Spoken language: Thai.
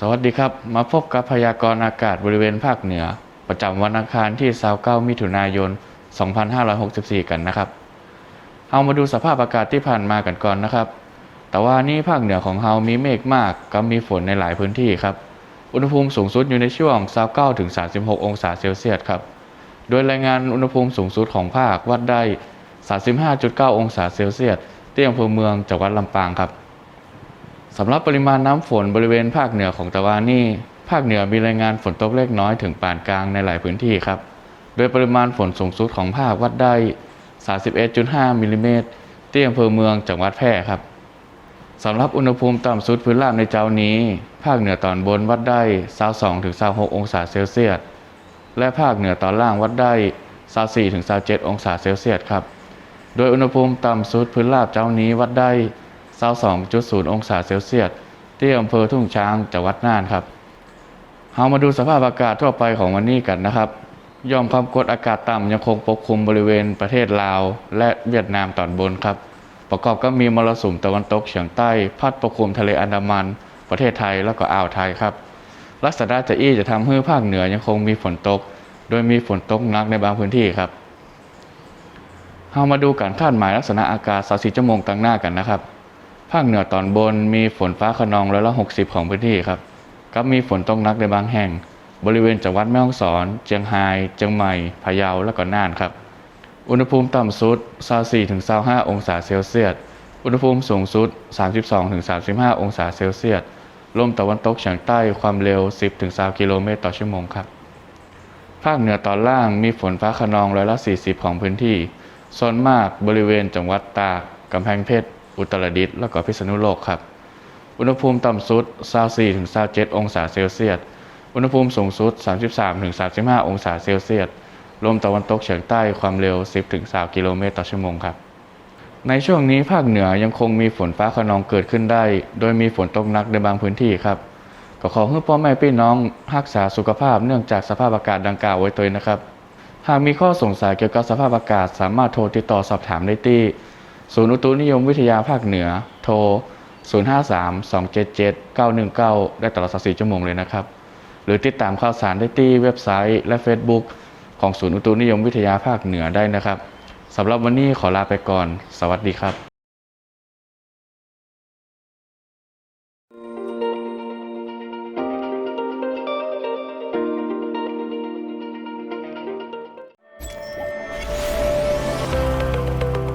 สวัสดีครับ มาพบกับพยากรณ์อากาศบริเวณภาคเหนือ ประจำวันอังคารที่ 29 มิถุนายน 2564 กันนะครับ เอามาดูสภาพอากาศที่ผ่านมากันก่อนนะครับ แต่ว่านี่ภาคเหนือของเรามีเมฆมากกับมีฝนในหลายพื้นที่ครับ อุณหภูมิสูงสุดอยู่ในช่วง29ถึง36 องศาเซลเซียสครับ โดยรายงานอุณหภูมิสูงสุดของภาควัดได้ 35.9 องศาเซลเซียสที่อำเภอเมืองจังหวัดลำปางครับ สำหรับปริมาณน้ำฝนบริเวณภาคเหนือของตะวันนี่ภาคเหนือมีรายงานฝนตกเล็กน้อยถึงปานกลางในหลายพื้นที่ครับ โดยปริมาณฝนสูงสุดของภาควัดได้ 31.5มิลลิเมตรที่อำเภอเมืองจังหวัดแพร่ครับสำหรับอุณหภูมิต่ำสุดพื้นราบในเจ้านี้ ภาคเหนือตอนบนวัดได้22-26องศาเซลเซียสและภาคเหนือตอนล่างวัดได้24-27องศาเซลเซียสครับ โดยอุณหภูมิต่ำสุดพื้นราบเจ้านี้วัดได้ 22.0 องศาเซลเซียสที่อำเภอทุ่งช้างจังหวัดน่านครับเรามาดูสภาพอากาศทั่วไปของวันนี้กันนะครับยอมความกดอากาศต่ำยังคงปกคลุมบริเวณประเทศลาว และเวียดนามตอนบนครับ ประกอบกับมีมรสุมตะวันตกเฉียงใต้พัดปกคลุมทะเลอันดามัน ประเทศไทยแล้วก็อ่าวไทยครับ ลักษณะจะอี้จะทำให้ภาคเหนือยังคงมีฝนตก โดยมีฝนตกหนักในบางพื้นที่ครับเรามาดูการคาดหมายลักษณะอากาศ24ชั่วโมงตั้งหน้ากันนะครับ ภาคเหนือตอนบนมีฝนฟ้าขนองร้อยละ60ของพื้นที่ครับกับมีฝนตกหนักในบางแห่ง บริเวณจังหวัดแม่ฮ่องสอน เชียงรายเชียงใหม่พะเยาและก็น่านครับ อุณหภูมิต่ำสุด 24-25 องศาเซลเซียส อุณหภูมิสูงสุด 32-35 องศาเซลเซียส ลมตะวันตกเฉียงใต้ความเร็ว 10ถึง20กิโลเมตรต่อชั่วโมงครับ ภาคเหนือตอนล่างมีฝนฟ้าขนองร้อยละ 40 ของพื้นที่ส่วนมากบริเวณจังหวัดตากกำแพงเพชร อุตรดิตถ์และก็พิษณุโลกครับ อุณหภูมิต่ำสุด 24-27 องศาเซลเซียส อุณหภูมิสูงสุด 33-35 องศาเซลเซียส ลมตะวันตกเฉียงใต้ความเร็ว 10ถึง20กิโลเมตรต่อชั่วโมงครับ ในช่วงนี้ภาคเหนือยังคงมีฝนฟ้าขนองเกิดขึ้นได้ โดยมีฝนตกหนักในบางพื้นที่ครับ ก็ขอให้พ่อแม่พี่น้องรักษาสุขภาพเนื่องจากสภาพอากาศดังกล่าวไว้ตัวนะครับหากมีข้อสงสัยเกี่ยวกับสภาพอากาศ สามารถโทรติดต่อสอบถามได้ที่ ศูนย์อุตุนิยมวิทยาภาคเหนือ โทร 053-277-919 ได้ตลอด24ชั่วโมงเลยนะครับ หรือติดตามข่าวสารได้ที่เว็บไซต์และ Facebook ของศูนย์อุตุนิยมวิทยาภาคเหนือได้นะครับสำหรับวันนี้ขอลาไปก่อน สวัสดีครับ